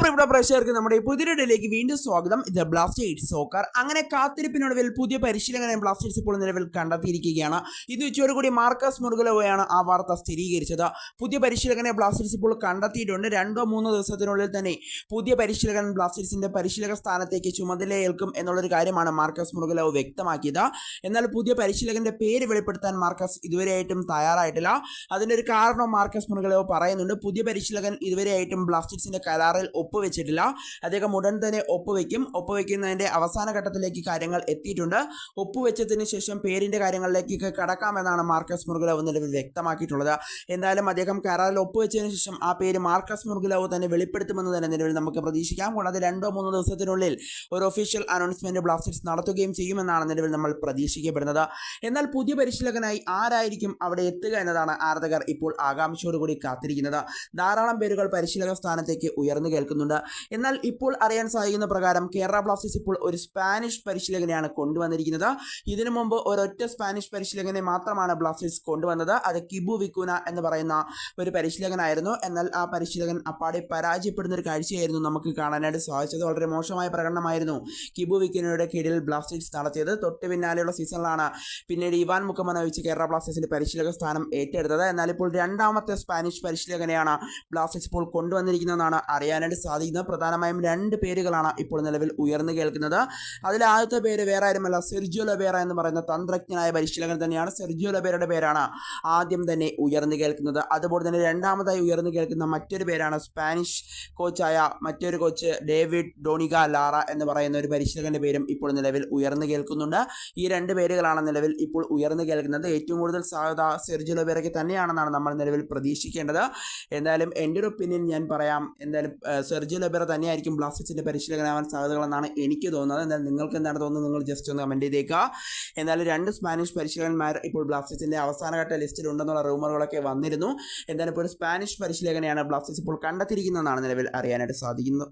പ്രിയപ്പെട്ട പ്രേക്ഷകർക്ക് നമ്മുടെ പുതിയ ഡേയിലേക്ക് വീണ്ടും സ്വാഗതം. ഇത് ബ്ലാസ്റ്റേഴ്സ് സോക്കർ അങ്ങനെ കാത്തിരിപ്പിനൊടുവിൽ പുതിയ പരിശീലകനെ ബ്ലാസ്റ്റേഴ്സ് ഇപ്പോൾ നിലവിൽ കണ്ടെത്തിയിരിക്കുകയാണ്. ഇന്ന് ഉച്ചയോടുകൂടി മാർക്കസ് മുറുകലോയാണ് ആ വാർത്ത സ്ഥിരീകരിച്ചത്. പുതിയ പരിശീലകനെ ബ്ലാസ്റ്റേഴ്സ് ഇപ്പോൾ കണ്ടെത്തിയിട്ടുണ്ട്. രണ്ടോ മൂന്നോ ദിവസത്തിനുള്ളിൽ തന്നെ പുതിയ പരിശീലകൻ ബ്ലാസ്റ്റേഴ്സിന്റെ പരിശീലക സ്ഥാനത്തേക്ക് ചുമതലയേൽക്കും എന്നുള്ളൊരു കാര്യമാണ് മാർക്കസ് മുറുകലോ വ്യക്തമാക്കിയത്. എന്നാൽ പുതിയ പരിശീലകന്റെ പേര് വെളിപ്പെടുത്താൻ മാർക്കസ് ഇതുവരെയായിട്ടും തയ്യാറായിട്ടില്ല. അതിന്റെ ഒരു കാരണം മാർക്കസ് മുറുകലോ പറയുന്നുണ്ട്. പുതിയ പരിശീലകൻ ഇതുവരെയായിട്ടും ബ്ലാസ്റ്റേഴ്സിന്റെ കരാറിൽ ഒപ്പുവെച്ചിട്ടില്ല. അദ്ദേഹം ഉടൻ തന്നെ ഒപ്പുവെക്കും. ഒപ്പുവെക്കുന്നതിന്റെ അവസാന ഘട്ടത്തിലേക്ക് കാര്യങ്ങൾ എത്തിയിട്ടുണ്ട്. ഒപ്പുവെച്ചതിന് ശേഷം പേരിന്റെ കാര്യങ്ങളിലേക്ക് കടക്കാമെന്നാണ് മാർക്കസ് മുറുകലവ് നിലവിൽ വ്യക്തമാക്കിയിട്ടുള്ളത്. എന്തായാലും അദ്ദേഹം കരാറിൽ ഒപ്പുവെച്ചതിന് ശേഷം ആ പേര് മാർക്കസ് മുറുകലവ് തന്നെ വെളിപ്പെടുത്തുമെന്ന് തന്നെ നിലവിൽ നമുക്ക് പ്രതീക്ഷിക്കാം. കൂടാതെ രണ്ടോ മൂന്നോ ദിവസത്തിനുള്ളിൽ ഒരു ഒഫീഷ്യൽ അനൗൺസ്മെന്റ് ബ്ലാസ്റ്റേഴ്സ് നടത്തുകയും ചെയ്യുമെന്നാണ് നിലവിൽ നമ്മൾ പ്രതീക്ഷിക്കപ്പെടുന്നത്. എന്നാൽ പുതിയ പരിശീലകനായി ആരായിരിക്കും അവിടെ എത്തുക എന്നതാണ് ആരാധകർ ഇപ്പോൾ ആകാംക്ഷയോടുകൂടി കാത്തിരിക്കുന്നത്. ധാരാളം പേരുകൾ പരിശീലക സ്ഥാനത്തേക്ക് ഉയർന്നു കേൾക്കുന്നുണ്ട് എന്നാൽ ഇപ്പോൾ അറിയാൻ സാധിക്കുന്ന പ്രകാരം കേരള ബ്ലാസ്റ്റേഴ്സ് ഇപ്പോൾ ഒരു സ്പാനിഷ് പരിശീലകനെയാണ് കൊണ്ടുവന്നിരിക്കുന്നത്. ഇതിനു മുമ്പ് ഒരൊറ്റ സ്പാനിഷ് പരിശീലകനെ മാത്രമാണ് ബ്ലാസ്റ്റേഴ്സ് കൊണ്ടുവന്നത്. അത് കിബു വിക്കുന എന്ന് പറയുന്ന ഒരു പരിശീലകനായിരുന്നു. എന്നാൽ ആ പരിശീലകൻ അപ്പാടെ പരാജയപ്പെടുന്ന ഒരു കാഴ്ചയായിരുന്നു നമുക്ക് കാണാനായിട്ട് സാധിച്ചത്. വളരെ മോശമായ പ്രകടനമായിരുന്നു കിബു വിക്കുനയുടെ കീഴിൽ ബ്ലാസ്റ്റേഴ്സ് നടത്തിയത്. തൊട്ട് പിന്നാലെയുള്ള സീസണിലാണ് പിന്നീട് ഇവാൻ മുഖമനോവിച്ച് കേരള ബ്ലാസ്റ്റേഴ്സിന്റെ പരിശീലക സ്ഥാനം ഏറ്റെടുത്തത്. എന്നാൽ ഇപ്പോൾ രണ്ടാമത്തെ സ്പാനിഷ് പരിശീലകനെയാണ് ബ്ലാസ്റ്റേഴ്സ് ഇപ്പോൾ കൊണ്ടുവന്നിരിക്കുന്നതെന്നാണ് അറിയാനായിട്ട് സാധിക്കുന്നത്. പ്രധാനമായും രണ്ട് പേരുകളാണ് ഇപ്പോൾ നിലവിൽ ഉയർന്നു കേൾക്കുന്നത്. അതിൽ ആദ്യത്തെ പേര് വേറെ ആരുമല്ല സെർജിയോ ലബേറ എന്ന് പറയുന്ന തന്ത്രജ്ഞനായ പരിശീലകൻ തന്നെയാണ്. സെർജിയോ ലബേറയുടെ പേരാണ് ആദ്യം തന്നെ ഉയർന്നു കേൾക്കുന്നത്. അതുപോലെ തന്നെ രണ്ടാമതായി ഉയർന്നു കേൾക്കുന്ന മറ്റൊരു പേരാണ് സ്പാനിഷ് കോച്ചായ മറ്റൊരു കോച്ച് ഡേവിഡ് ഡോണിക ലാറ എന്ന് പറയുന്ന ഒരു പരിശീലകന്റെ പേരും ഇപ്പോൾ നിലവിൽ ഉയർന്നു കേൾക്കുന്നുണ്ട്. ഈ രണ്ട് പേരുകളാണ് നിലവിൽ ഇപ്പോൾ ഉയർന്നു കേൾക്കുന്നത്. ഏറ്റവും കൂടുതൽ സാധ്യത സെർജിയോ ലബേറയ്ക്ക് തന്നെയാണെന്നാണ് നമ്മൾ നിലവിൽ പ്രതീക്ഷിക്കേണ്ടത്. എന്തായാലും എന്റെ ഒരു ഒപ്പീനിയൻ ഞാൻ പറയാം. എന്തായാലും ഏഹ്, സെർജിയോ ലബേറ തന്നെയായിരിക്കും ബ്ലാസ്റ്റേഴ്സിന്റെ പരിശീലകനാവാൻ സാധ്യതകളെന്നാണ് എനിക്ക് തോന്നുന്നത്. എന്നാൽ നിങ്ങൾക്ക് എന്താണ് തോന്നുന്നത്? നിങ്ങൾ ജസ്റ്റ് ഒന്ന് കമന്റ് ചെയ്തേക്കുക. എന്നാലും രണ്ട് സ്പാനിഷ് പരിശീലകന്മാർ ഇപ്പോൾ ബ്ലാസ്റ്റേഴ്സിന്റെ അവസാനഘട്ട ലിസ്റ്റിൽ ഉണ്ടെന്നുള്ള റൂമറുകളൊക്കെ വന്നിരുന്നു. എന്തായാലും ഇപ്പോൾ ഒരു സ്പാനിഷ് പരിശീലകനെയാണ് ബ്ലാസ്റ്റേഴ്സ് ഇപ്പോൾ കണ്ടെത്തിയിരിക്കുന്നതെന്നാണ് നിലവിൽ അറിയാനായിട്ട് സാധിക്കുന്നത്